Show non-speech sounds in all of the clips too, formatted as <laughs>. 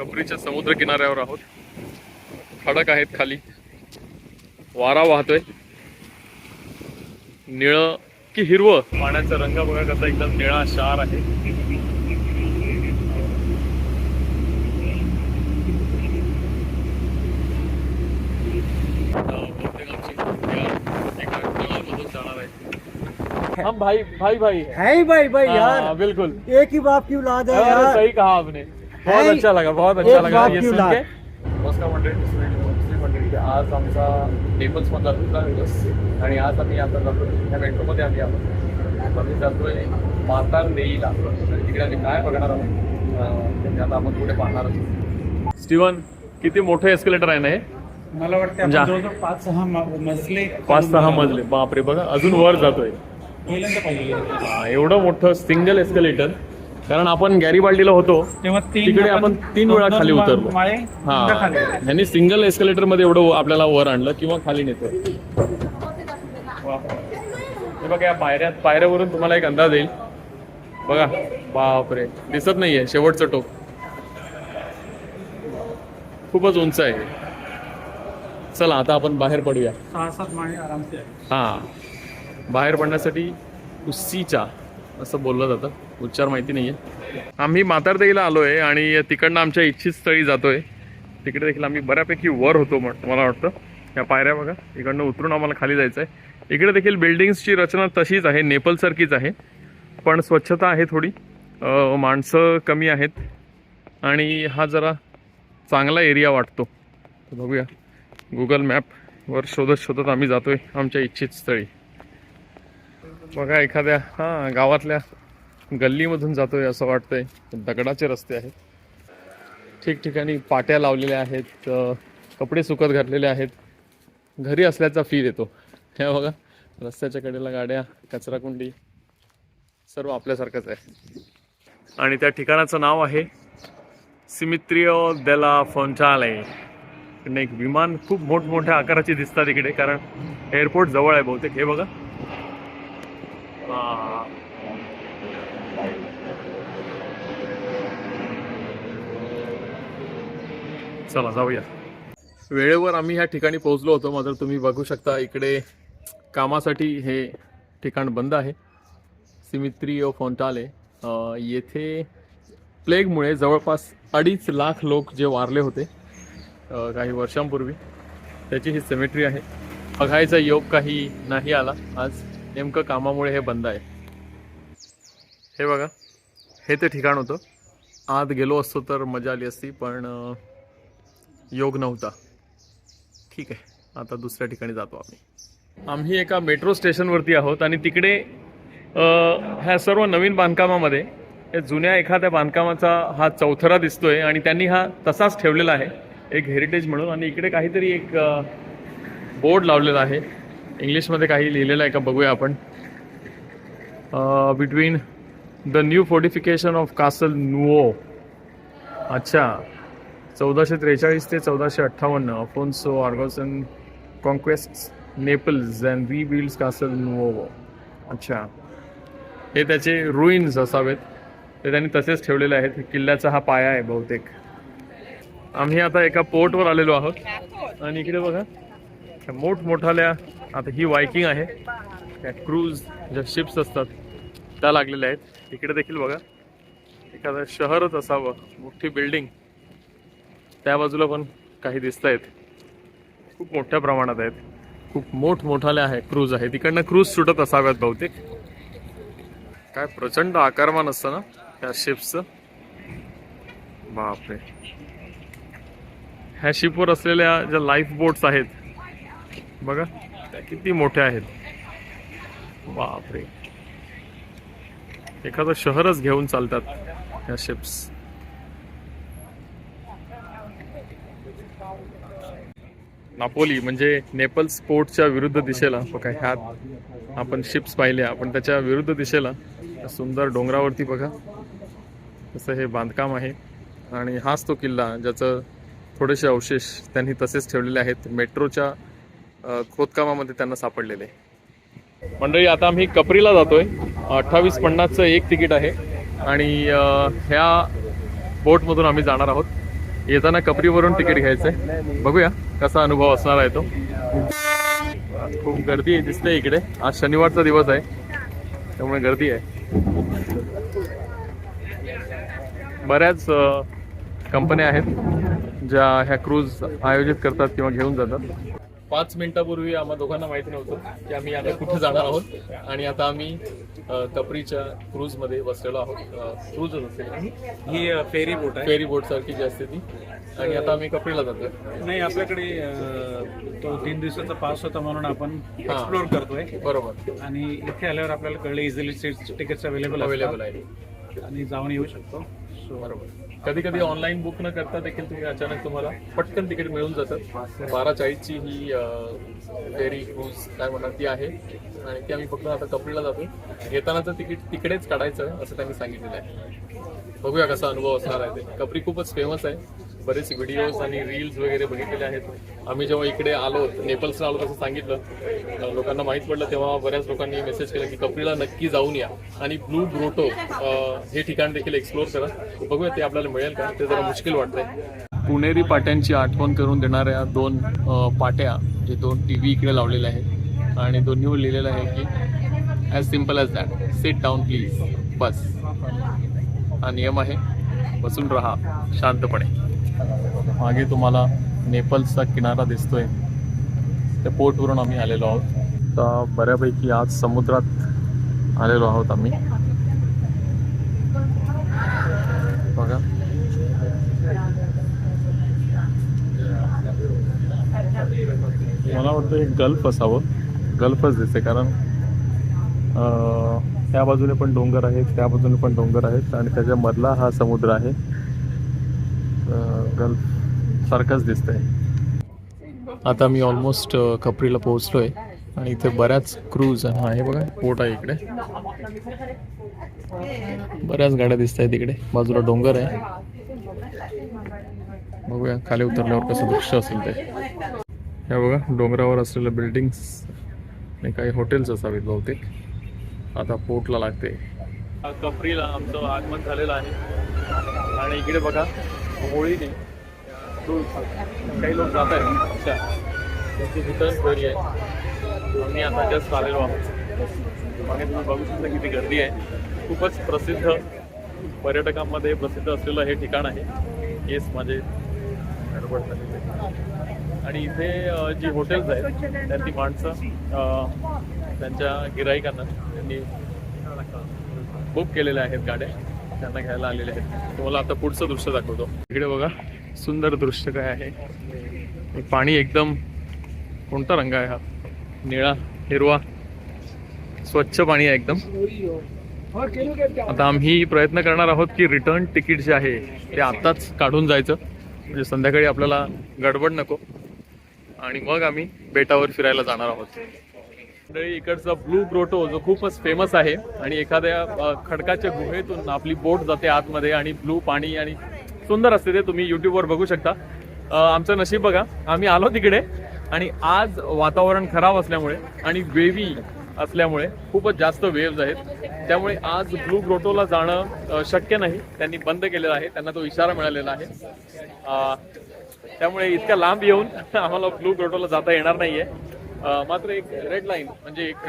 कपरीच्या समुद्र किनाऱ्यावर आहोत. खडक आहेत खाली. वारा वाहतोय. निळ की हिरवं? पाण्याचा रंग बघा कसा एकदम निळा शार आहे. हम भाई भाई भाई. है भाई भाई हाँ, यार. बिल्कुल. एक ही बाप की औलाद है यार. सही कहा आपने. बहुत है- अच्छा लगा बहुत अच्छा लगा ये की सुन. के। नमस्कार मंडळी आज आमचा नेपल्स मधला दुसरा दिवस आणि आज आम्ही आता जातो ह्या मेट्रोमध्ये आम्ही आहोत. आम्ही जातोय तिकडे आम्ही काय बघणार आहोत? अं, ते आता आपण पुढे पाहणार आहोत. स्टीवन किती मोठं एस्केलेटर आहे ना हे? मला वाटतं म्हणजे- पाच सहा मजले पाच सहा मजले. बापरे बघा अजून वर जातोय. हा, एवढं मोठं सिंगल एस्केलेटर कारण आपण गॅरीबाल्डीला होतो तेव्हा तीन तिकडे आपण तीन वेळा खाली उतरलो. माळे हा. खाली ह्यांनी सिंगल एस्केलेटरमध्ये एवढं आपल्याला वर आणलं किंवा खाली नेतो. हे बघा या पायऱ्या पायऱ्यावरून तुम्हाला एक अंदाज येईल. बघा. बापरे. दिसत नाहीये. शेवटचं टोक. खूपच उंच आहे चला आता आपण बाहेर पडूया. सहा सात माळे आरामसे आहे. हा. बाहेर पडण्यासाठी उस्सीचा असं बोललं जातं. उच्चार माहिती नाही आहे आम्ही म्हातारदेहीला आलो आहे आणि तिकडनं आमच्या इच्छित स्थळी जातो आहे तिकडे देखील आम्ही बऱ्यापैकी वर होतो म्हण- मला वाटतं. या पायऱ्या बघा. इकडनं उतरून आम्हाला खाली जायचं आहे इकडे देखील बिल्डिंग्सची रचना तशीच आहे. नेपलसारखीच आहे. पण स्वच्छता आहे थोडी. माणसं कमी आहेत. आणि हा जरा चांगला एरिया वाटतो. बघूया. गुगल मॅपवर शोधत शोधत आम्ही जातो आहे आमच्या इच्छित स्थळी. बघा एखाद्या हां गावातल्या गल्लीमधून जातोय असं वाटतंय. दगडाचे रस्ते आहेत. ठिकठिकाणी पाट्या लावलेल्या आहेत कपडे सुकत घातलेले आहेत. घरी असल्याचा फील येतो. हे बघा रस्त्याच्या कडेला गाड्या कचराकुंडी सर्व आपल्यासारखंच आहे. आणि त्या ठिकाणाचं नाव आहे सिमित्रिओ देला फोंटाले. एक विमान खूप मोठमोठ्या आकाराची दिसतात इकडे कारण एअरपोर्ट जवळ आहे बहुतेक. हे बघा चला जाऊया. वेळेवर आम्ही ह्या ठिकाणी पोहोचलो होतो मात्र तुम्ही बघू शकता इकडे कामासाठी हे ठिकाण बंद आहे. सिमित्री ओ फोंटाले येथे प्लेगमुळे जवळपास अडीच लाख लोक जे वारले होते काही वर्षांपूर्वी. त्याची ही सेमेट्री आहे. बघायचा योग काही नाही आला. आज नेमकं कामामुळे हे बंद आहे. हे बघा हे ते ठिकाण होतं. आत गेलो असतो तर मजा आली असती पण योग नव्हता. ठीक आहे. आता दुसऱ्या ठिकाणी जातो आम्ही. आम्ही एका मेट्रो स्टेशनवरती आहोत आणि तिकडे ह्या सर्व नवीन बांधकामामध्ये या जुन्या एखाद्या बांधकामाचा हा चौथरा दिसतोय आणि त्यांनी हा तसाच ठेवलेला आहे. एक हेरिटेज म्हणून आणि इकडे काहीतरी एक बोर्ड लावलेला आहे. इंग्लिशमध्ये काही लिहिलेलं आहे का बघूया आपण. Between the new fortification of castle Nuovo अच्छा. चौदाशे त्रेचाळीस ते चौदाशे अठ्ठावन्न Alfonso Aragon's conquest Naples and rebuilds castle Nuovo. अच्छा. हे त्याचे रुईन्स असावेत. ते त्यांनी तसेच ठेवलेले आहेत. किल्ल्याचा हा पाया आहे बहुतेक. आम्ही आता एका पोर्टवर आलेलो आहोत. आणि इकडे बघा. मोठमोठाल्या आता ही वायकिंग आहे. त्या क्रूज ज्या शिप्स असतात त्या लागलेल्या आहेत. इकडे देखील बघा. एखादं शहरच असावं. मोठी बिल्डिंग त्या बाजूला पण काही दिसत आहेत खूप मोठ्या प्रमाणात आहेत. खूप मोठमोठाल्या आहे क्रूज आहे तिकडनं क्रूज सुटत असाव्यात बहुतेक. काय प्रचंड आकारमान असतं ना त्या शिप्सचं बापरे. ह्या शिपवर असलेल्या ज्या लाईफ बोट्स आहेत बघा त्या किती मोठ्या आहेत. बापरे. एखादं शहरच घेऊन चालतात ह्या शिप्स नापोली म्हणजे नेपल्स पोर्टच्या विरुद्ध दिशेला. बघा ह्यात आपण शिप्स पाहिल्या आपण त्याच्या विरुद्ध दिशेला. सुंदर डोंगरावरती बघा. तसं हे बांधकाम आहे. आणि हाच तो किल्ला ज्याचं थोडेसे अवशेष त्यांनी तसेच ठेवलेले आहेत. मेट्रोच्या खोदकामामध्ये त्यांना सापडलेले. मंडळी आता आम्ही कपरीला जातोय. अठ्ठावीस पन्नासचं एक तिकीट आहे. आणि ह्या बोटमधून आम्ही जाणार आहोत. येताना कपरीवरून तिकीट घ्यायचंय. बघूया कसा अनुभव असणार आहे तो. खूप गर्दी दिसते इकडे. आज शनिवारचा दिवस आहे त्यामुळे गर्दी आहे. बऱ्याच कंपन्या आहेत ज्या ह्या क्रूज आयोजित करतात किंवा घेऊन जातात. पाच मिनिटापूर्वी आम्हा दोघांना माहिती नव्हतं की आम्ही आता कुठे जाणार आहोत. आणि आता आम्ही अ, कपरीच्या क्रूजमध्ये बसलेलो आहोत. क्रूजच असेल ही फेरी बोट आहे. फेरी बोट सारखी जी असते ती. आणि आता आम्ही कपरीला जातोय. नाही आपल्याकडे तो तीन दिवसाचा पास होता म्हणून आपण एक्सप्लोर करतोय. बरोबर. आणि इथे आल्यावर आपल्याला कळलं easily seats tickets available available आहे आणि जाऊन येऊ शकतो. सो बरोबर. कधी कधी ऑनलाईन बुक न करता देखील तुम्ही अचानक तुम्हाला पटकन तिकीट मिळून जातात बारा चाळीसची ही फेरी क्रूज काय म्हणतात ती आहे. आणि ती आम्ही फक्त आता कपडीला जातो येतानाचं तिकीट तिकडेच काढायचं असं त्यांनी सांगितलेलं आहे. बघूया कसा अनुभव असणार आहे ते. कपरी खूपच फेमस आहे. बरेच व्हिडिओज आणि रील्स वगैरे बघितलेले आहेत. आम्ही जेव्हा इकडे आलो नेपल्सला आलो असं सांगितलं. लोकांना माहीत पडलं तेव्हा बऱ्याच लोकांनी मेसेज केला की कपडीला नक्की जाऊन या. आणि ब्लू ग्रोटो हे ठिकाण देखील एक्सप्लोर करा. बघूया ते आपल्याला मिळेल का? ते जरा मुश्किल वाटतंय. पुणेरी पाट्यांची आठवण करून देणाऱ्या दोन पाट्या जे दोन टी व्ही इकडे लावलेले आहेत. आणि दोन्हीवर लिहिलेलं आहे की as simple as that set down please बस. हा नियम आहे. बसून राहा. शांतपणे. मागे तुम्हाला नेपल्सचा किनारा दिसतोय. त्या पोर्टवरून आम्ही आलेलो आहोत. तर बऱ्यापैकी आज समुद्रात आलेलो आहोत आम्ही. बघा. मला वाटतं एक गल्फ असावं. गल्फच दिसते कारण त्या बाजूने पण डोंगर आहेत त्या बाजूने पण डोंगर आहेत आणि त्याच्या मधला हा समुद्र आहे. गल्फ सारखंच दिसतंय. आता मी ऑलमोस्ट कपरीला पोहोचलोय आणि इथे बऱ्याच क्रूज हा हे बघा पोट आहे इकडे. बऱ्याच गाड्या दिसत आहेत इकडे बाजूला डोंगर आहे. बघूया खाली उतरल्यावर कसं दृश्य असेल ते. ह्या बघा डोंगरावर असलेल्या बिल्डिंग्स आणि काही हॉटेल्स असावेत बहुतेक. आता पोर्टला लागते. कपरीला आमचं आगमन झालेलं आहे. आणि इकडे बघा होळीने काही लोक जात आहेत. अच्छा. त्यांची रिटर्न गर्दी आहे. आम्ही आता जस्ट आलेलो आहोत. मागे तुम्ही बघू शकता किती गर्दी आहे. खूपच प्रसिद्ध पर्यटकांमध्ये प्रसिद्ध असलेलं हे ठिकाण आहे. केस माझे गडबड आणि इथे जी हॉटेल्स आहेत त्यातली माणसं त्यांच्या गिराईकांना त्यांनी बुक केलेल्या आहेत गाड्या. त्यांना घ्यायला आलेले आहेत. तुम्हाला आता पुढचं दृश्य दाखवतो. इकडे बघा सुंदर दृश्य काय आहे. पाणी एकदम कोणता रंग आहे हा? निळा हिरवा स्वच्छ पाणी आहे एकदम. आता आम्ही प्रयत्न करणार आहोत की रिटर्न तिकीट जे आहे ते आत्ताच काढून जायचं. म्हणजे संध्याकाळी आपल्याला गडबड नको. आणि मग आम्ही बेटावर फिरायला जाणार आहोत. मंडळी इकडचा ब्लू ग्रोटो जो खूपच फेमस आहे आणि एखाद्या खडकाच्या गुहेतून आपली बोट जाते आतमध्ये आणि ब्लू पाणी आणि सुंदर असते ते तुम्ही युट्यूबवर बघू शकता. आमचं नशीब बघा आम्ही आलो तिकडे आणि आज वातावरण खराब असल्यामुळे आणि वेवी असल्यामुळे खूपच जास्त वेव्ज आहेत. त्यामुळे आज ब्लू ग्रोटोला जाणं शक्य नाही. त्यांनी बंद केलेलं आहे त्यांना तो इशारा मिळालेला आहे. त्यामुळे इतक्या लांब येऊन आम्हाला ब्लू ग्रोटोला जाता येणार नाहीये. मात्र एक रेड लाईन म्हणजे एक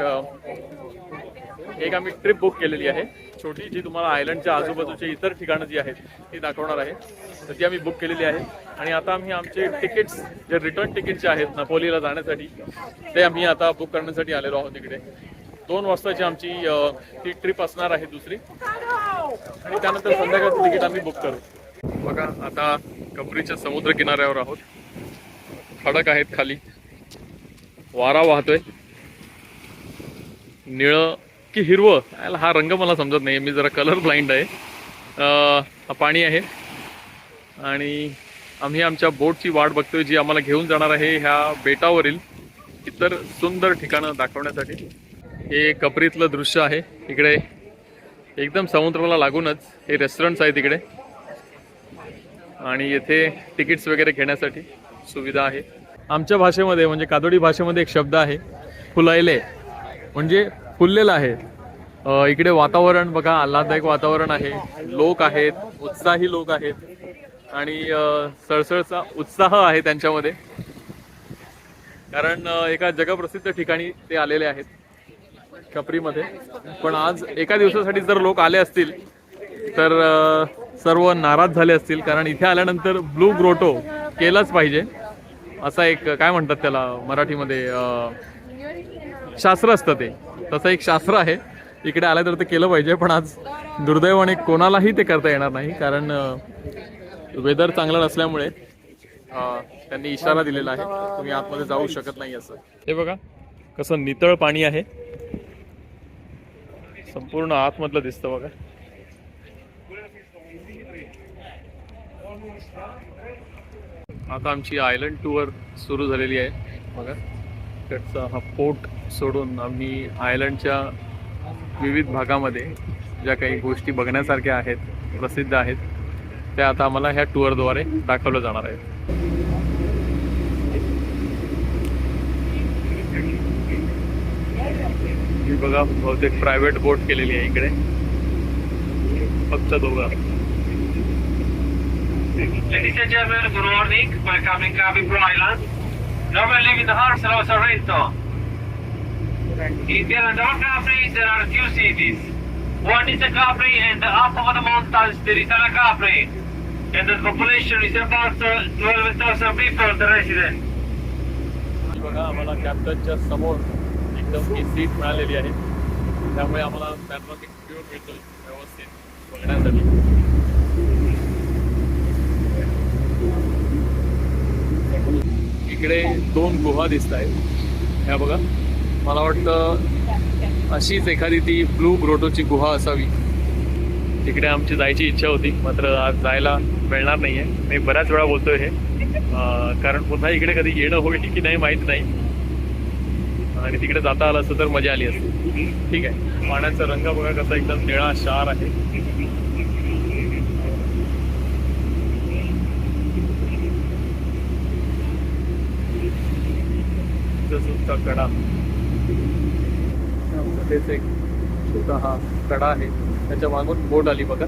एक आम्ही ट्रिप बुक केलेली आहे. छोटी जी तुम्हाला आयलंडच्या आजूबाजूचे इतर ठिकाणं जी आहेत ती दाखवणार आहे. तर ती आम्ही बुक केलेली आहे. आणि आता आम्ही आमचे तिकीट्स जे रिटर्न तिकीट जे आहेत नपोलीला जाण्यासाठी ते आम्ही आता बुक करण्यासाठी आलेलो आहोत तिकडे दोन वाजताची आमची ती ट्रिप असणार आहे दुसरी. आणि त्यानंतर संध्याकाळचं तिकीट आम्ही बुक करू. बघा आता कबरीच्या समुद्र किनाऱ्यावर आहोत. खडक आहेत खाली. वारा वाहतोय. निळं की हिरवं हा रंग मला समजत नाही मी जरा कलर ब्लाइंड आहे. हा पाणी आहे. आणि आम्ही आमच्या बोटची वाट बघतोय जी आम्हाला घेऊन जाणार आहे ह्या बेटावरील इतर सुंदर ठिकाणं दाखवण्यासाठी. हे कपरीतलं दृश्य आहे. इकडे एकदम समुद्राला लागूनच हे रेस्टॉरंट्स आहेत इकडे. आणि येथे तिकीट्स वगैरे घेण्यासाठी सुविधा आहे. आमच्या भाषेमध्ये म्हणजे कादोडी भाषेमध्ये एक शब्द आहे फुलायले. म्हणजे फुललेलं आहे. इकडे वातावरण बघा आल्हाददायक वातावरण आहे. लोक आहेत उत्साही लोक आहेत. आणि सळसळचा उत्साह आहे त्यांच्यामध्ये. कारण एका जगप्रसिद्ध ठिकाणी ते आलेले आहेत कपरीमध्ये पण आज एका दिवसासाठी जर लोक आले असतील तर सर्व नाराज झाले असतील. कारण इथे आल्यानंतर ब्लू ग्रोटो केलाच पाहिजे. असा एक काय म्हणतात त्याला मराठीमध्ये शास्त्र असतं ते. तसं एक शास्त्र आहे. इकडे आलं तर ते केलं पाहिजे पण आज दुर्दैवाने कोणालाही ते करता येणार नाही कारण वेदर चांगलं नसल्यामुळे त्यांनी इशारा दिलेला आहे. तुम्ही आतमध्ये जाऊ शकत नाही असं. हे बघा कसं नितळ पाणी आहे. संपूर्ण आतमधलं दिसतं बघा. आता आमची आयलंड टूर सुरू झालेली आहे. बघा तिकडचा हा पोर्ट सोडून आम्ही आयलंडच्या विविध भागामध्ये ज्या काही गोष्टी बघण्यासारख्या आहेत प्रसिद्ध आहेत त्या आता आम्हाला ह्या टूरद्वारे दाखवलं जाणार आहे ही बघा बहुतेक प्रायव्हेट बोट केलेली आहे इकडे. फक्त दोघं. Ladies and gentlemen, good morning. Welcome in Cabipro Island. Now we're leaving the Harsel of Sorrento. In the Andorra Capri, there are two cities. One is the Capri, and the up over the mountains, there is another Capri. And the population is about uh, 12,000 people, the residents. ही बघा आम्हाला कॅप्टनच्या समोर एकदम ही seat मिळालेली आहे त्यामुळे आम्हाला पॅनोरामिक view मिळतोय व्यवस्थित बघण्यासाठी इकडे दोन गुहा दिसत आहेत ह्या बघा. मला वाटतं अशीच एखादी ती ब्लू ग्रोटोची गुहा असावी. तिकडे आमची जायची इच्छा होती. मात्र आज जायला मिळणार नाहीये. मी बऱ्याच वेळा बोलतोय हे. कारण पुन्हा इकडे कधी येणं होईल की नाही माहीत नाही. आणि तिकडे जाता आलं असतं तर मजा आली असती. ठीक आहे. पाण्याचा रंग बघा कसा एकदम निळा शार आहे. चा कडा. तेच एक छोटा हा कडा आहे. त्याच्या मागून बोट आली बघा.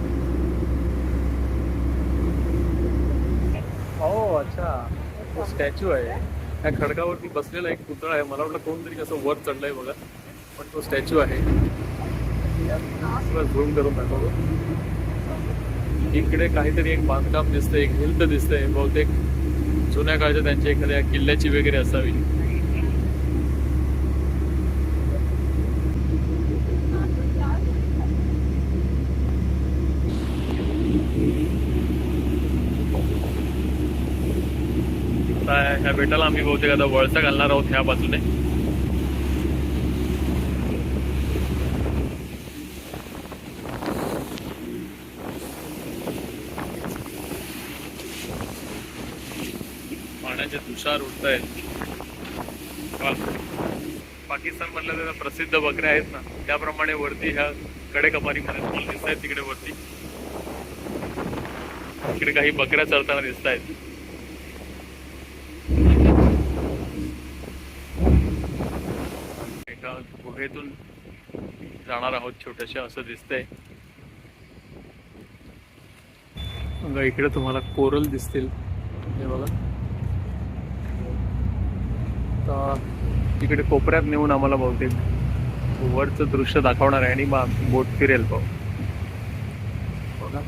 हो अच्छा. स्टॅच्यू आहे. त्या खडकावरती बसलेला एक पुतळा आहे. मला वाटलं कोणतरी कसं वर चढलंय बघा. पण तो स्टॅच्यू आहे. झूम करून दाखवतो. इकडे काहीतरी एक बांधकाम दिसतंय. एक भिंत दिसतंय. बहुतेक जुन्या काळच्या त्यांच्या एखाद्या किल्ल्याची वगैरे असावी. आता ह्या बेटाला आम्ही बहुतेक आता वळसा घालणार आहोत ह्या बाजूने. पाण्याचे तुषार उठत आहेत पाकिस्तान मधल्या त्याला प्रसिद्ध बकऱ्या आहेत ना त्याप्रमाणे वरती ह्या कडेकपारीमध्ये तुम्हाला दिसत आहेत तिकडे वरती. इकडे काही बकऱ्या चरताना दिसत आहेत एका गुहेतून जाणार आहोत छोट्याशा असं दिसतंय. बघा इकडे तुम्हाला कोरल दिसतील. हे बघा. तर इकडे कोपऱ्यात नेऊन आम्हाला बहुतेक वरचं दृश्य दाखवणार आहे आणि मग बोट फिरेल पाहू बघा.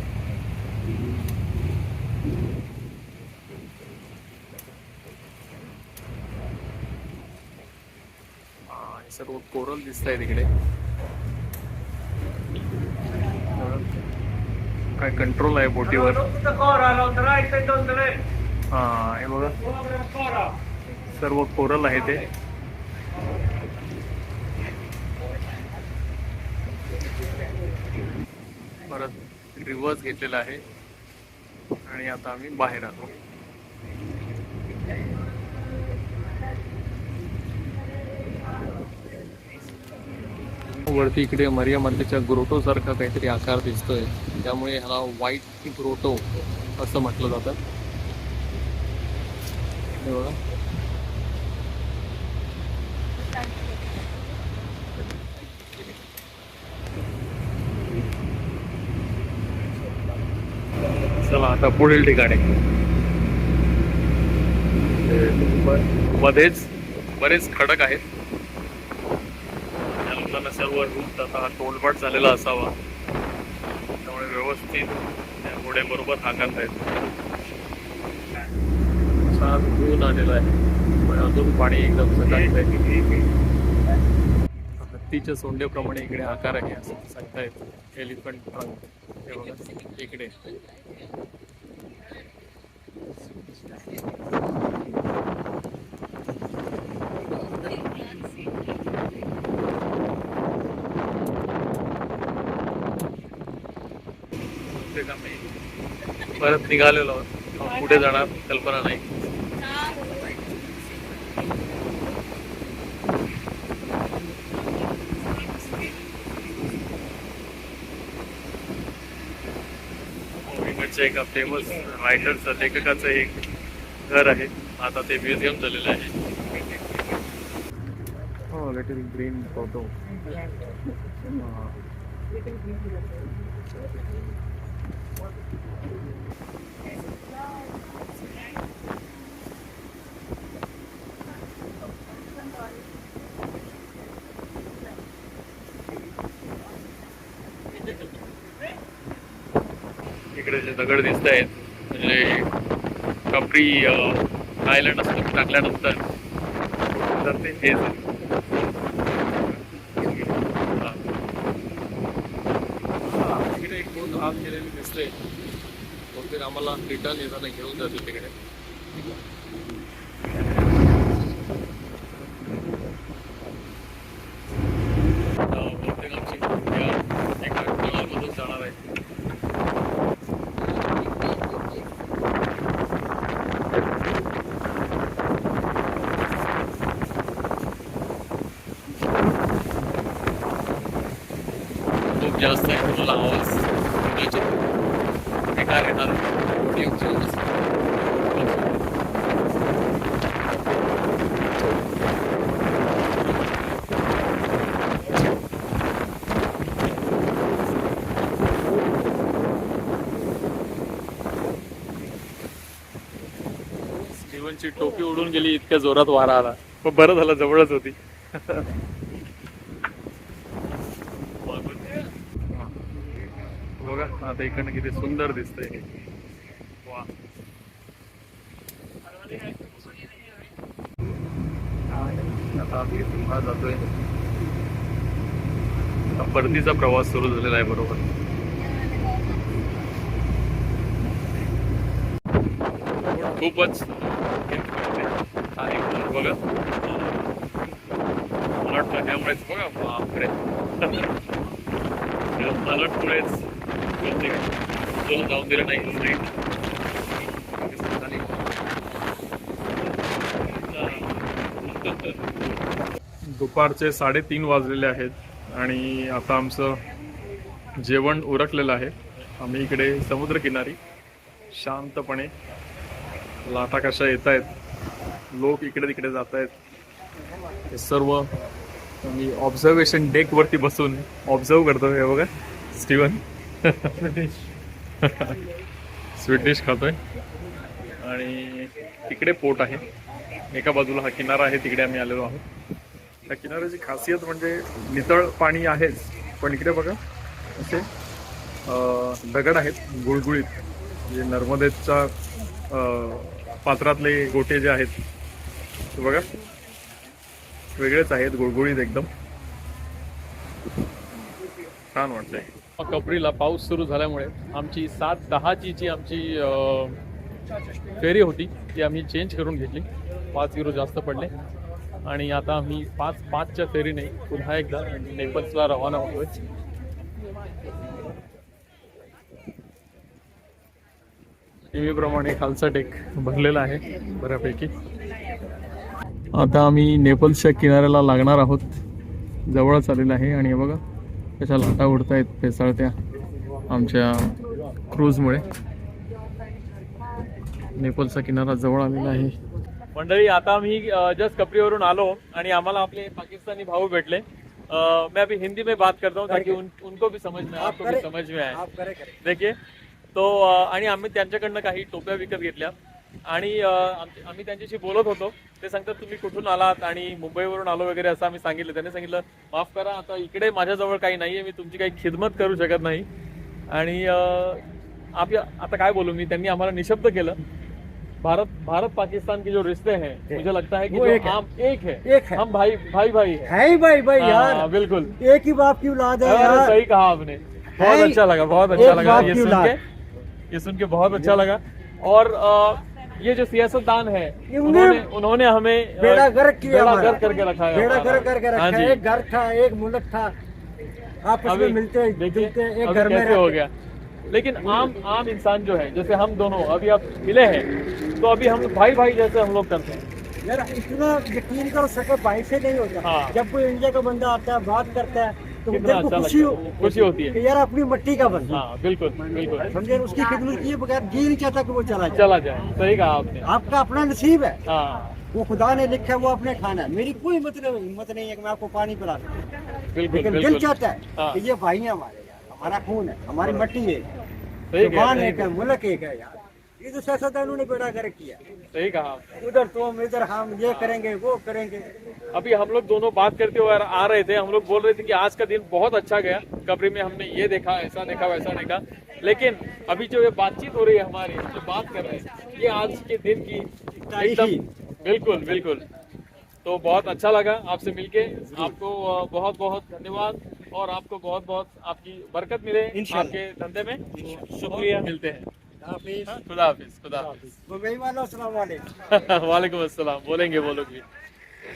सर्व कोरल दिसत आहे तिकडे. काय कंट्रोल आहे बोटीवर? the हा हे बघा. सर्व कोरल आहे ते. परत रिव्हर्स घेतलेला आहे. आणि आता आम्ही बाहेर आलो. वरती इकडे मरिया मातेच्या काहीतरी आकार दिसतोय. त्यामुळे ह्याला व्हाईट ग्रोटो असं म्हटलं जातं. बघा. चला आता पुढील ठिकाणी. मध्येच बरेच खडक आहेत. त्या सर्व रूट आता हा टोलपाट झालेला असावा. त्यामुळे व्यवस्थित त्या घोड्याबरोबर बरोबर हाकांत आहेत छान ऊन आलेला आहे. पण अजून पाणी एकदम सकाळचं आहे हत्तीच्या सोंडेप्रमाणे इकडे आकार आहे असं सांगता येतं एलिफंट ट्रंक हे बघा इकडे. परत निघालेलो आहोत. पुढे जाणार कल्पना नाही. एका फेमस रायटरचं लेखकाचं एक घर आहे. आता ते म्युझियम झालेलं आहे. हो लिटिल ग्रीन फोटो इकडे जे दगड दिसत आहेत म्हणजे कपरी आयलंड असतं टाकल्यानंतर. तर ते हेच आहे. हा. हा, इकडे एक बोट आत गेलेली दिसते बहुतेक आम्हाला रिटर्न येताना घेऊन जाते तिकडे आता बहुतेक आमची या एका टनलमधून जाणार आहे खूप जास्त आहे तुम्हाला आवाज ऑडिओ स्टीवनची टोपी उडून गेली इतक्या जोरात वारा आला. पण बरं झालं जवळच होती <laughs> बघा आता इकडनं किती सुंदर दिसतंय वा. आता आम्ही पुन्हा जातोय. आता परतीचा प्रवास सुरू झालेला आहे बरोबर. खूपच आणि बघा. मला वाटतं त्यामुळेच बघा. बापरे. <laughs> अलर्ट जाऊन दिलं नाही दुपारचे साडेतीन वाजलेले आहेत आणि आता आमचं जेवण उरकलेलं आहे. आम्ही इकडे समुद्रकिनारी शांतपणे लाटा कशा येत आहेत लोक इकडे तिकडे जात आहेत हे सर्व मी ऑब्झर्वेशन डेकवरती बसून ऑब्झर्व करतो हे बघा स्टीवन स्वीट डिश खातोय. आणि तिकडे पोट आहे. एका बाजूला हा किनारा आहे तिकडे आम्ही आलेलो आहोत. त्या किनाऱ्याची खासियत म्हणजे नितळ पाणी आहेच. पण इकडे बघा असे दगड आहेत गुळगुळीत. जे नर्मदेच्या पात्रातले गोटे जे आहेत ते बघा. वेगळेच आहेत गुळगुळीत एकदम. छान वाटतंय. कपरीला पाऊस सुरू झाल्यामुळे आमची सात दहाची जी आमची फेरी होती ती आम्ही चेंज करून घेतली. पाच युरो जास्त पडले. आणि आता आम्ही पाच पाचच्या फेरीने पुन्हा एकदा नेपल्सला रवाना होतोय. टीव्हीप्रमाणे खालचा टेक भरलेला आहे बऱ्यापैकी. आता आम्ही नेपल्सच्या किनाऱ्याला लागणार आहोत. जवळच आलेलं आहे. आणि हे बघा कशा लाटा उडत आहेत पेसाळत्या आमच्या क्रूजमुळे. नेपलचा किनारा जवळ आलेला आहे. मंडळी आता आम्ही जस्ट कपरीवरून आलो आणि आम्हाला आपले पाकिस्तानी भाऊ भेटले. अ, मैं अभी हिंदी में बात करता हूँ ताकि उन, उनको भी समझ में आपको भी समझ में आए. देखिए तो आणि आम्ही त्यांच्याकडनं काही टोप्या विकत घेतल्या. आणि आम्ही त्यांच्याशी बोलत होतो. ते सांगतात तुम्ही कुठून आलात आणि मुंबईवरून आलो वगैरे असं आम्ही सांगितलं. त्यांनी सांगितलं माफ करा आता इकडे माझ्याजवळ काही नाहीये मी तुमची काही खिदमत करू शकत नाही. आणि आपल्या आता काय बोलू मी त्यांनी आम्हाला निशब्द केलं. भारत भारत पाकिस्तान के जो रिश्ते हैं मुझे लगता है कि जो एक है। हम एक है। एक है। हम भाई भाई भाई है। है ही भाई भाई यार। बिल्कुल। एक ही बाप की औलाद है यार। सही कहा आपने। बहुत अच्छा लगा बहुत अच्छा लगा। ये सुन। के ये सुन के बहुत अच्छा लगा। और अ, ये जो सियासतदान है ये उन्हें उन्होंने उन्होंने हमें अ, बेड़ा गर्क किया बेड़ा हमारा। गर्क करके रखा है बेड़ा हमारा। गर्क करके हाँ रखा जी। है एक घर था एक मुल्क था आपस अभी में मिलते देखिए, जुलते एक अभी घर में कैसे हो रहते। गया लेकिन आम आम इंसान जो है जैसे हम दोनों अभी आप मिले हैं तो अभी हम भाई भाई जैसे हम लोग करते हैं यार इतना यकीन करो सके भाई से नहीं होता हाँ। जब कोई इंडिया का बंदा आता है बात करता है तो कितना दिल को अच्छा खुशी लगता है, खुशी होती है। कि यार अपनी मट्टी का बंदा हाँ बिल्कुल बिल्कुल समझे उसकी खिदमत किए बगैर जी नहीं चाहता कि वो चला जाए चला जाए सही कहा आपने आपका अपना नसीब है हाँ वो खुदा ने लिखा है वो अपने खाना है मेरी कोई मतलब हिम्मत नहीं है कि मैं आपको पानी पिला सकूं बिल्कुल लेकिन दिल बिल्कुल चाहता हाँ। है कि ये भाई है हमारे यार हमारा खून है हमारी मट्टी है सही कहा जुबान सही एक है कहा, मुल्क एक है यार ये तो सियासतदानों ने बेड़ा गर्क किया सही कहा आपने उधर तुम इधर हम ये करेंगे वो करेंगे अभी हम लोग दोनों बात करते हुए आ रहे थे हम लोग बोल रहे थे कि आज का दिन बहुत अच्छा गया कबरी में हमने ये देखा ऐसा देखा वैसा देखा लेकिन अभी जो ये बातचीत हो रही है हमारी हम जो बात कर रहे हैं ये आज के दिन की तारीखी। एकदम बिल्कुल बिल्कुल तो बहुत अच्छा लगा आपसे मिलके आपको अ, बहुत बहुत धन्यवाद और आपको बहुत बहुत आपकी बरकत मिले इंशाल्लाह। आपके धंधे में शुक्रिया मिलते हैं हाफिज खुदा हाफिज